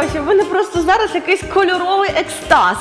хороші, в мене просто зараз якийсь кольоровий екстаз.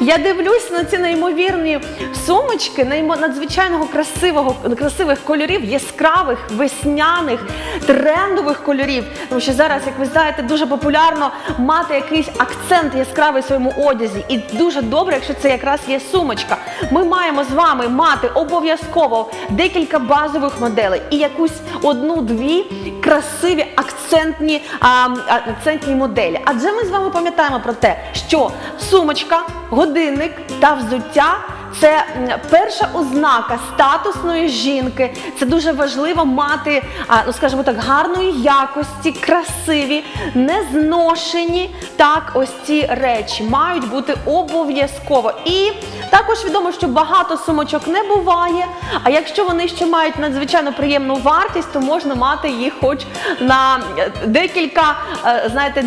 Я дивлюсь на ці неймовірні сумочки, надзвичайного красивого, красивих кольорів, яскравих, весняних, трендових кольорів. Тому що зараз, як ви знаєте, дуже популярно мати якийсь акцент яскравий в своєму одязі. І дуже добре, якщо це якраз є сумочка. Ми маємо з вами мати обов'язково декілька базових моделей і якусь одну-дві красиві акцентні, а, акцентні моделі. Адже ми з вами пам'ятаємо про те, що сумочка, годинник та взуття. Це перша ознака статусної жінки. Це дуже важливо мати, ну скажімо так, гарної якості, красиві, незношені. Так, ось ці речі мають бути обов'язково. І також відомо, що багато сумочок не буває. А якщо вони ще мають надзвичайно приємну вартість, то можна мати їх хоч на е, декілька, е, знаєте,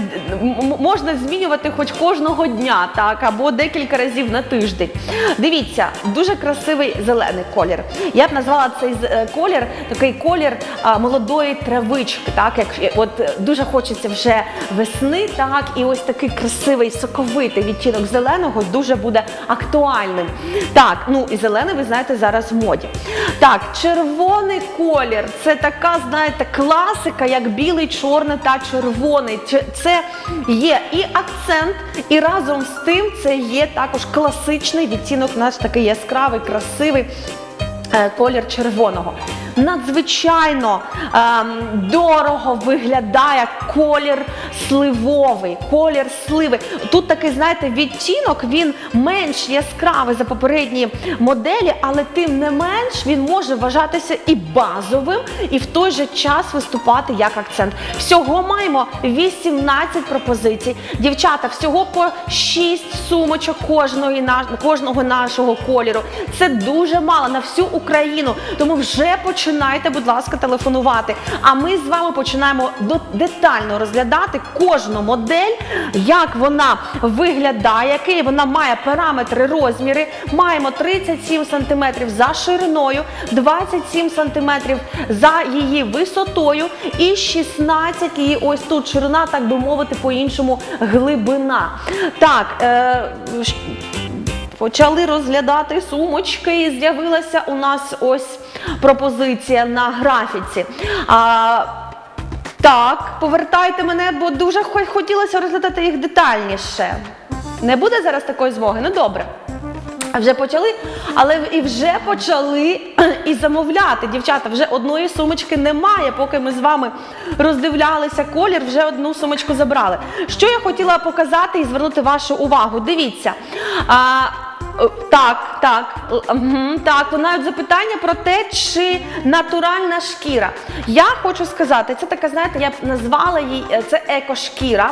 можна змінювати хоч кожного дня, так, або декілька разів на тиждень. Дивіться, дуже красивий зелений колір. Я б назвала цей е, колір такий колір молодої травички. Так, як е, от е, дуже хочеться вже весни, так, і ось такий красивий соковитий відтінок зеленого дуже буде актуальним. Так, ну і зелений, ви знаєте, зараз в моді. Так, червоний колір це така, знаєте, класика, як білий, чорний та червоний. Це є і акцент, і разом з тим це є також класичний відтінок, наш такий яскравий, красивий е, колір червоного. Надзвичайно ем, дорого виглядає колір сливовий, колір сливи. Тут такий, знаєте, відтінок, він менш яскравий за попередні моделі, але тим не менш він може вважатися і базовим, і в той же час виступати як акцент. Всього маємо 18 пропозицій. Дівчата, всього по 6 сумочок кожної кожного нашого кольору. Це дуже мало на всю Україну. Тому вже починайте, будь ласка, телефонувати. А ми з вами починаємо детально розглядати кожну модель, як вона виглядає, які вона має параметри, розміри. Маємо 37 см за шириною, 27 см за її висотою і 16 її ось тут ширина, так би мовити, по-іншому глибина. Так, е, Почали розглядати сумочки, і з'явилася у нас ось пропозиція на графіці. А, так, повертайте мене, бо дуже хо- хотілося розглядати їх детальніше. Не буде зараз такої змоги? Ну добре. Вже почали, але і вже почали і замовляти. Дівчата, вже одної сумочки немає. Поки ми з вами роздивлялися колір, вже одну сумочку забрали. Що я хотіла показати і звернути вашу увагу? Дивіться. Так, так, мгм, так, лунають запитання про те, чи натуральна шкіра. Я хочу сказати, це така, знаєте, я б назвала її е, це екошкіра,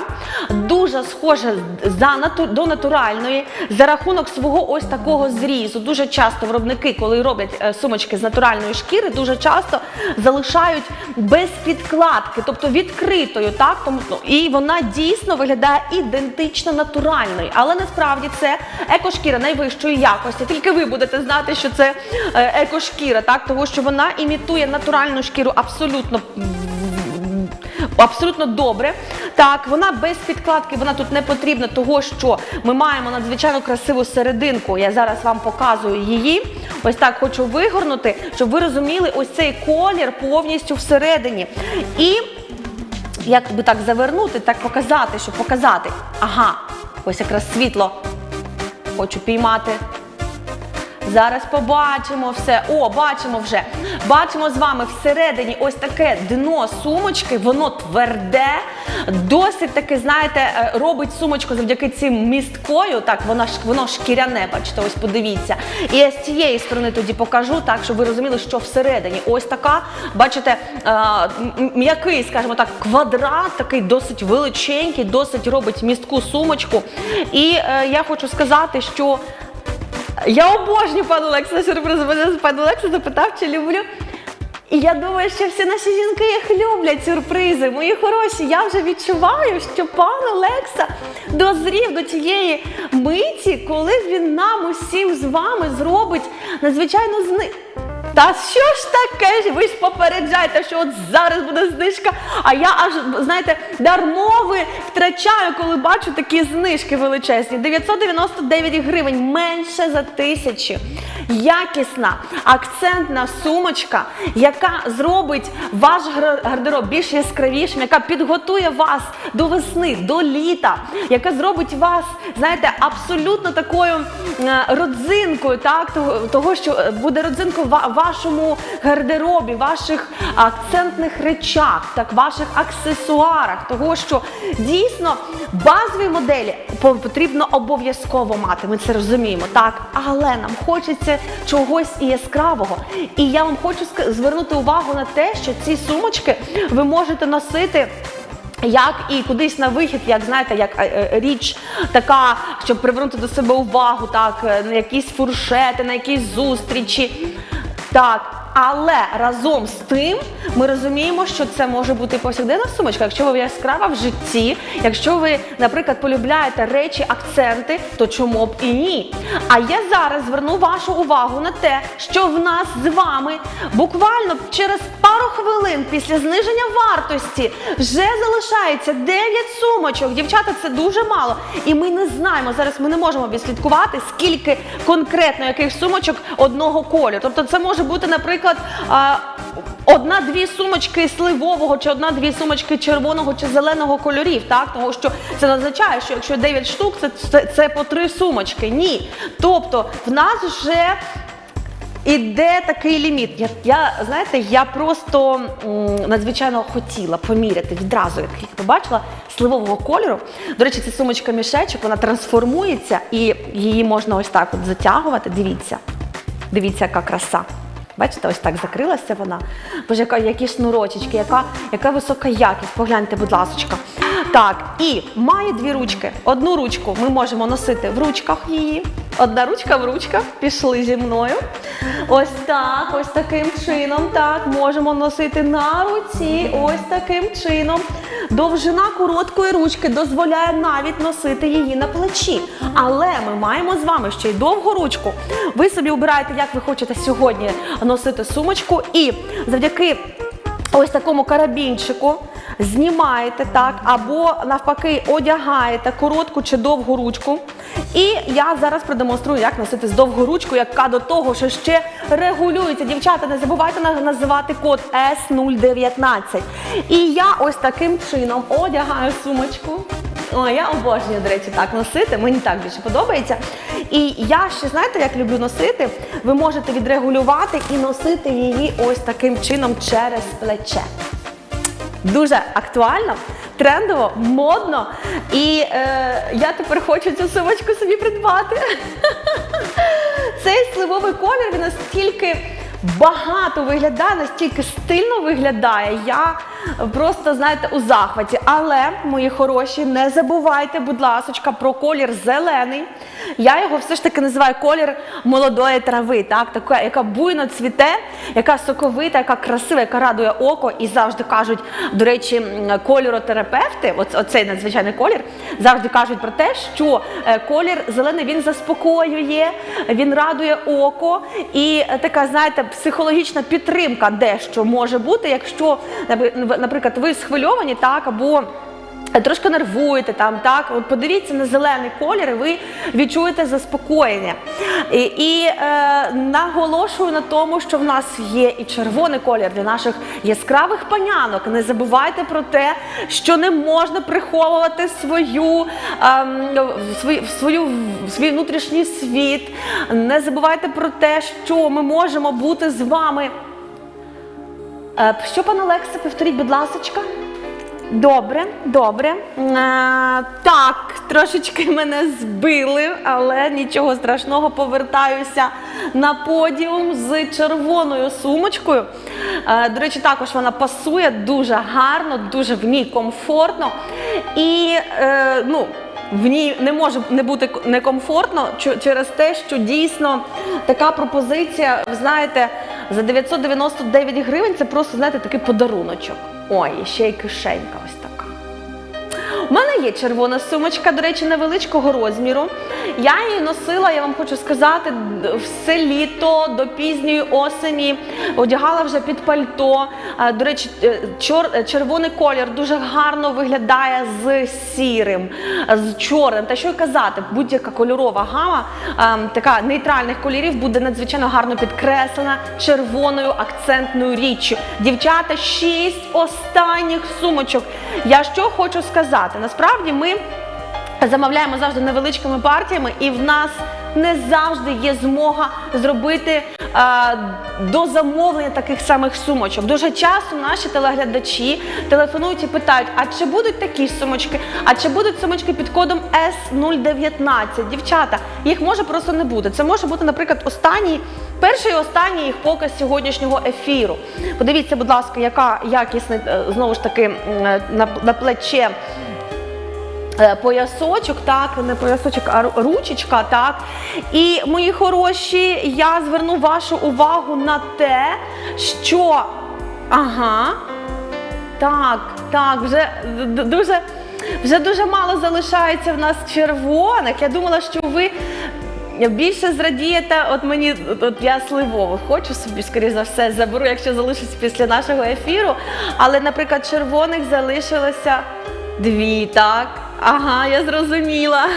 дуже схожа за до натуральної за рахунок свого ось такого зрізу. Дуже часто виробники, коли роблять е, сумочки з натуральної шкіри, дуже часто залишають без підкладки, тобто відкритою, так тому ну, і вона дійсно виглядає ідентично натуральною, але насправді це екошкіра найвищої якості. Тільки ви будете знати, що це е, екошкіра, так тому що вона імітує натуральну шкіру абсолютно Абсолютно добре. Так, вона без підкладки, вона тут не потрібна, того що ми маємо надзвичайно красиву серединку. Я зараз вам показую її. Ось так хочу вигорнути, щоб ви розуміли ось цей колір повністю всередині. І як би так завернути, так показати, щоб показати. Ага, ось якраз світло. Хочу піймати. Зараз побачимо все. О, бачимо вже. Бачимо з вами всередині ось таке дно сумочки, воно тверде, досить таки, знаєте, е, робить сумочку завдяки цим місткою. Так, вона ж воно шкіряне, бачите, ось подивіться. І я з цієї сторони тоді покажу, так, щоб ви розуміли, що всередині. Ось така, бачите, е, м'який, скажімо так, квадрат, такий досить величенький, досить робить містку сумочку. І е, я хочу сказати, що. Я обожнюю пану Олексу сюрприз. Мене пан Олекса запитав, чи люблю. І я думаю, що всі наші жінки їх люблять сюрпризи. Мої хороші, я вже відчуваю, що пан Олекса дозрів до тієї миті, коли він нам усім з вами зробить надзвичайно зни... Та що ж таке? ж? Ви ж попереджаєте, що от зараз буде знижка, а я аж, знаєте, дармови втрачаю, коли бачу такі знижки величезні. 999 гривень, менше за тисячі. Якісна, акцентна сумочка, яка зробить ваш гардероб більш яскравішим, яка підготує вас до весни, до літа, яка зробить вас, знаєте, абсолютно такою е, родзинкою, так, того, що е, буде родзинкою в вашому гардеробі, ваших акцентних речах, так, ваших аксесуарах, того, що дійсно базові моделі по- потрібно обов'язково мати. Ми це розуміємо, так, але нам хочеться чогось яскравого. І я вам хочу звернути увагу на те, що ці сумочки ви можете носити. Як і кудись на вихід, як знаєте, як е, е, річ така, щоб привернути до себе увагу, так, е, на якісь фуршети, на якісь зустрічі. Так, але разом з тим ми розуміємо, що це може бути повсякденна сумочка. Якщо ви яскрава в житті, якщо ви, наприклад, полюбляєте речі, акценти, то чому б і ні? А я зараз зверну вашу увагу на те, що в нас з вами буквально через пару хвилин після зниження вартості вже залишається 9 сумочок. Дівчата, це дуже мало. І ми не знаємо зараз. Ми не можемо відслідкувати, скільки конкретно яких сумочок одного кольору. Тобто, це може бути, наприклад. А, Одна-дві сумочки сливового, чи одна-дві сумочки червоного чи зеленого кольорів, так тому що це означає, що якщо 9 штук, це, це, це по три сумочки. Ні. Тобто в нас вже Іде такий ліміт. Я, я знаєте, я просто м, надзвичайно хотіла поміряти відразу, як я побачила сливового кольору. До речі, це сумочка мішечок, вона трансформується і її можна ось так от затягувати. Дивіться, дивіться, яка краса. Бачите, ось так закрилася вона. Боже, які шнурочечки, яка, яка висока якість. Погляньте, будь ласочка. Так, і має дві ручки. Одну ручку ми можемо носити в ручках її. Одна ручка в ручках. Пішли зі мною. Ось так, ось таким чином. Так, можемо носити на руці. Ось таким чином. Довжина короткої ручки дозволяє навіть носити її на плечі. Але ми маємо з вами ще й довгу ручку. Ви собі обираєте, як ви хочете сьогодні носити сумочку, і завдяки ось такому карабінчику знімаєте так, або навпаки одягаєте коротку чи довгу ручку. І я зараз продемонструю, як носити з довгу ручку, яка до того, що ще регулюється. Дівчата, не забувайте на- називати код S019. І я ось таким чином одягаю сумочку. О, я обожнюю, до речі, так носити. Мені так більше подобається. І я ще знаєте, як люблю носити. Ви можете відрегулювати і носити її ось таким чином через плече. Дуже актуально, трендово, модно. І е, я тепер хочу цю сумочку собі придбати. Цей сливовий колір настільки багато виглядає, настільки стильно виглядає. Я просто, знаєте, у захваті. Але, мої хороші, не забувайте, будь ласочка, про колір зелений. Я його все ж таки називаю колір молодої трави, так? така, яка буйно цвіте, яка соковита, яка красива, яка радує око. І завжди кажуть, до речі, кольоротерапевти, оцей надзвичайний колір, завжди кажуть про те, що е, колір зелений він заспокоює, він радує око. І е, така, знаєте, психологічна підтримка дещо може бути, якщо, наприклад, ви схвильовані, так, або Трошки нервуєте там, так от подивіться на зелений колір, і ви відчуєте заспокоєння. І, і е, наголошую на тому, що в нас є і червоний колір для наших яскравих панянок. Не забувайте про те, що не можна приховувати свою, ем, свою, свою свій внутрішній світ. Не забувайте про те, що ми можемо бути з вами. Е, що, пане Олексе, повторіть, будь ласочка. Добре, добре. Е, так, трошечки мене збили, але нічого страшного, повертаюся на подіум з червоною сумочкою. Е, до речі, також вона пасує дуже гарно, дуже в ній комфортно. І е, ну, в ній не може не бути некомфортно через те, що дійсно така пропозиція, ви знаєте, за 999 гривень це просто знаєте такий подаруночок. Ой, ще й кишенька ось така. У мене є червона сумочка, до речі, невеличкого розміру. Я її носила, я вам хочу сказати, все літо до пізньої осені. Одягала вже під пальто. До речі, е, чор, е, червоний колір дуже гарно виглядає з сірим, з чорним. Та що й казати, будь-яка кольорова гама е, така нейтральних кольорів буде надзвичайно гарно підкреслена червоною акцентною річчю. Дівчата, шість останніх сумочок. Я що хочу сказати? Насправді ми замовляємо завжди невеличкими партіями, і в нас не завжди є змога зробити е, до замовлення таких самих сумочок. Дуже часто наші телеглядачі телефонують і питають: а чи будуть такі сумочки? А чи будуть сумочки під кодом S019? Дівчата, їх може просто не бути. Це може бути, наприклад, останній. Перший і останній їх показ сьогоднішнього ефіру. Подивіться, будь ласка, яка якісна е, знову ж таки е, на, плече Поясочок, так, не поясочок, а ручечка, так. І мої хороші, я зверну вашу увагу на те, що ага, так, так, вже дуже, вже дуже мало залишається в нас червоних. Я думала, що ви. Більше зрадієте, от мені от я сливову хочу собі, скоріш за все, заберу, якщо залишиться після нашого ефіру. Але, наприклад, червоних залишилося дві, так? Ага, я зрозуміла.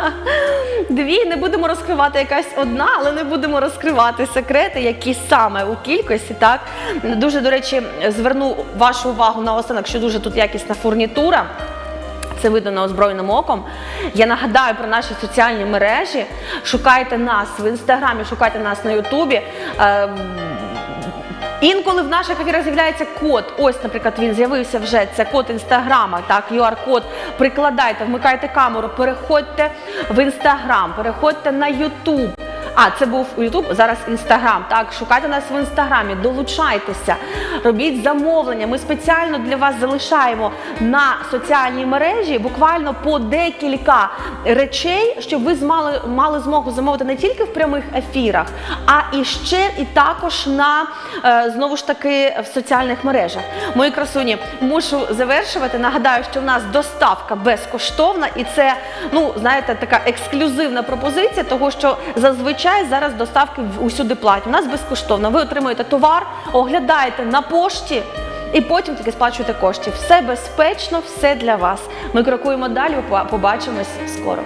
Дві не будемо розкривати якась одна, але не будемо розкривати секрети, які саме у кількості. Так дуже до речі, зверну вашу увагу на останок, що дуже тут якісна фурнітура. Це видно неозброєним оком. Я нагадаю про наші соціальні мережі. Шукайте нас в інстаграмі, шукайте нас на Ютубі. Інколи в наших ефірах з'являється код. Ось, наприклад, він з'явився вже. Це код інстаграма, так, QR-код. Прикладайте, вмикайте камеру, переходьте в інстаграм, переходьте на Ютуб. А, це був Ютуб, зараз Інстаграм. Так, шукайте нас в інстаграмі, долучайтеся, робіть замовлення. Ми спеціально для вас залишаємо на соціальній мережі буквально по декілька речей, щоб ви змали, мали змогу замовити не тільки в прямих ефірах, а і ще і також на е, знову ж таки в соціальних мережах. Мої красуні, мушу завершувати. Нагадаю, що в нас доставка безкоштовна, і це, ну знаєте, така ексклюзивна пропозиція, того що зазвичай зараз доставки усюди платять. У нас безкоштовно. Ви отримуєте товар, оглядаєте на пошті. І потім тільки сплачуєте кошти. Все безпечно, все для вас. Ми крокуємо далі. Побачимось скоро.